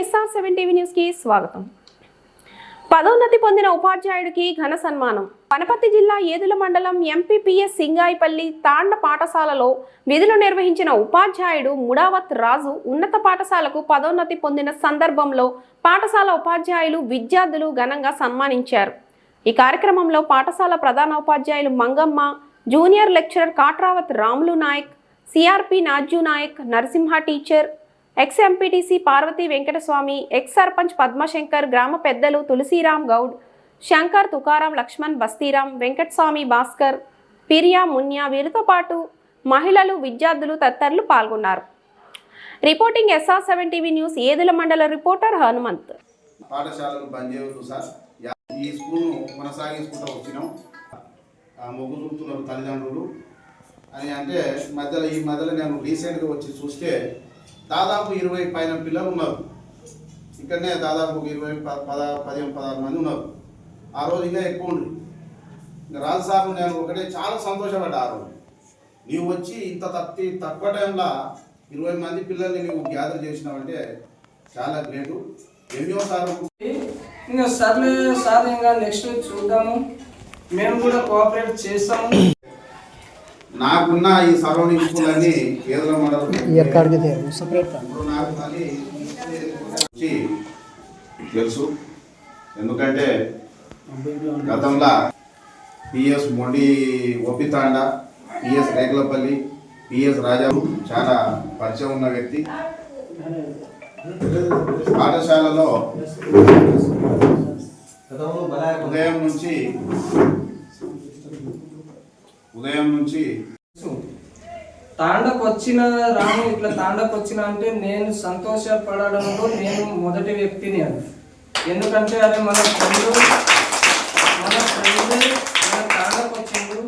SR seven TV న్యూస్కి స్వాగతం. పదోన్నతి పొందిన ఉపాధ్యాయుడికి ఘన సన్మానం. వనపర్తి జిల్లా ఏదుల మండలం ఎంపీపీఎస్ సింగాయిపల్లి తాండ పాఠశాలలో విధులు నిర్వహించిన ఉపాధ్యాయుడు ముడావత్ రాజు ఉన్నత పాఠశాలకు పదోన్నతి పొందిన సందర్భంలో పాఠశాల ఉపాధ్యాయులు విద్యార్థులు ఘనంగా సన్మానించారు. ఈ కార్యక్రమంలో పాఠశాల ప్రధాన ఉపాధ్యాయులు Mangamma junior lecturer Katravath Ramulu Nayak CRP Naju Nayak Narasimha teacher ex MPTC Parvathi Venkataswamy ex sarpanch Padmashankar గ్రామ పెద్దలు తులసిరామ్ గౌడ్ శంకర్ తుకారాం లక్ష్మణ్ బస్తీరాం వెంకటస్వామి భాస్కర్ పిరియా మున్యా వీరితో పాటు మహిళలు విద్యార్థులు తదితరులు పాల్గొన్నారు. Reporting SR seven TV news Edula మండల రిపోర్టర్ హనుమంత్. పాఠశాలకు బంద్ చేయవచ్చు సార్. ఈ స్కూల్ను కొనసాగించుకుంటూ వచ్చినాం. మొగ్గు చూపుతున్నారు తల్లిదండ్రులు. అని అంటే మధ్యలో ఈ మధ్యలో నేను రీసెంట్గా వచ్చి చూస్తే దాదాపు ఇరవై పైన పిల్లలు ఉన్నారు. ఇక్కడనే దాదాపు ఇరవై ప- పద పదిహేను పదహారు మంది ఉన్నారు. ఆ రోజు ఇంకా ఎక్కువ ఉండ్రి. ఇంకా రాజు సార్ నేను ఒకటే చాలా సంతోషపడ్డా ఆ రోజు. నీవు వచ్చి ఇంత తప్పి తక్కువ టైంలో ఇరవై మంది పిల్లల్ని నువ్వు గ్యాదర్ చేసినావంటే చాలా గ్రేటు. ఎన్నో సార్లు ఇంకా సర్లే సార్ ఇంకా నెక్స్ట్ చూద్దాము. మేము కూడా కోఆపరేట్ చేస్తాము. నాకున్న ఈ సరౌండింగ్ స్కూలన్నీ కేంద్ర మండలం ఇప్పుడు నాకు మళ్ళీ తెలుసు. ఎందుకంటే గతంలో పిఎస్ మొండి ఒప్పితాండ పిఎస్ రేకులపల్లి పిఎస్ రాజా చాలా పరిచయం ఉన్న వ్యక్తి. పాఠశాలలో ఉదయం నుంచి ఉదయం నుంచి తాండకు వచ్చిన రాము ఇట్లా తాండకు వచ్చిన అంటే నేను సంతోషపడడంలో నేను మొదటి వ్యక్తిని అది ఎందుకంటే అదే మన ఫ్రెండ్ మన ఫ్రెండ్ మన తాండకు వచ్చిండు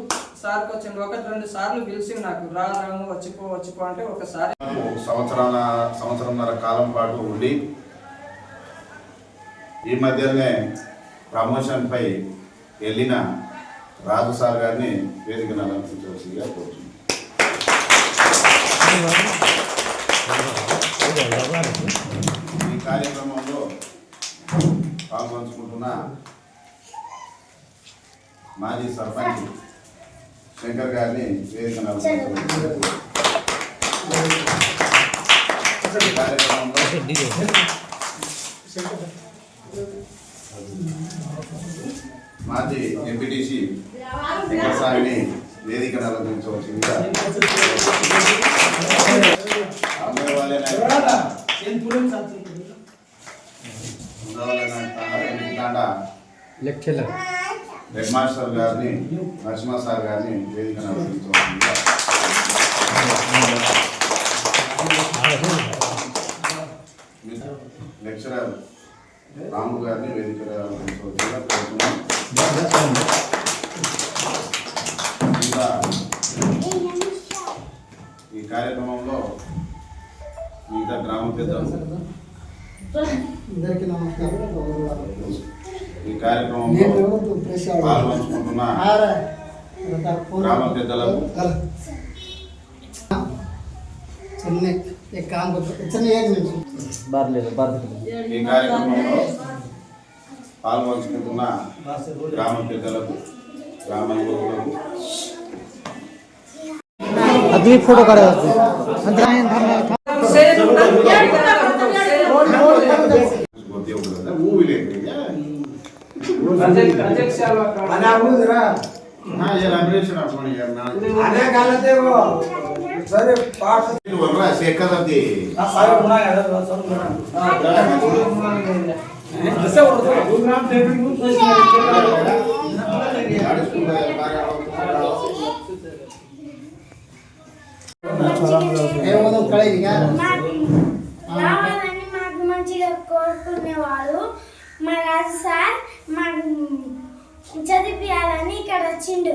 సార్కి వచ్చిండు ఒకటి రెండు సార్లు పిలిచి నాకు రా రాము వచ్చిపో వచ్చిపో అంటే ఒకసారి. ఒక సంవత్సరాల సంవత్సరంన్నర కాలం పాటు ఉండి ఈ మధ్యనే ప్రమోషన్పై వెళ్ళిన రాజు సార్ గారిని వేదిక అలంకరించవలసిందిగా కోరుతున్నాను ఈ కార్యక్రమంలో పాల్పంచుకుంటున్న మాజీ సర్పంచ్ శంకర్ గారిని వేదిక అలంకరించవలసిందిగా ఈ కార్యక్రమంలో మాజీ ఎంపీటీసీ వెంకటస్వామిని వేదికను అలంకరించవలసిందిగా లెక్చరర్ హెడ్ మాస్టర్ గారిని నరసింహ సార్ గారిని వేదికను అలంకరించవలసిందిగా. లెక్చరర్ రాము గారిని వేదిక ఇంకా ఈ కార్యక్రమంలో మిగతా గ్రామ పెద్దలు అందరికీ నమస్కారం. ఈ కార్యక్రమంలో పాల్పంచుకుంటున్న గ్రామ పెద్దలకు चलने एक काम करते चलने एक मिनट बार ले लो बार ఈ కార్యక్రమంలో పాల్పంచుకుంటున్న గ్రామ పెద్దలకు గ్రామ యువకులకు अगली फोटो करा ಗೊತ್ತೇ ಹೋಗುದಿಲ್ಲ ಹೂವಿಲೆ సరే పాట. వల్ల ఆ ఉన్నా ఉన్నా మాకు మంచిగా కోరుకునేవాడు మా రాజు సార్ మాకు చదివియాలని ఇక్కడ వచ్చిండు.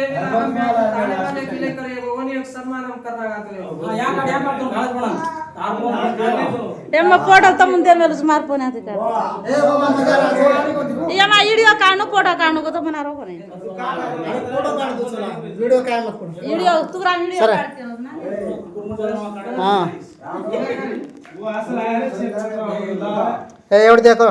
विले करके आड़ो ये हम ये लोग ये ऊपर ई जेल वन देवी ना हम ताने वाले विले करे वो नहीं एक सम्मान हम करना गाते ఏమో ఫోటోతో ముందే వెలుసు మారిపోయినది ఇక్కడ ఏ బాబా నగర చూడాలి కొద్దిగా ఏమో వీడియో కాను ఫోటో కాను కొత్త మనారో కొనే ఫోటో కాడ కూర్చోలా వీడియో కాయలు పట్టుకోండి వీడియో తుగురా వీడియో సరే. ఆ. ఏ ఎవడు దేకో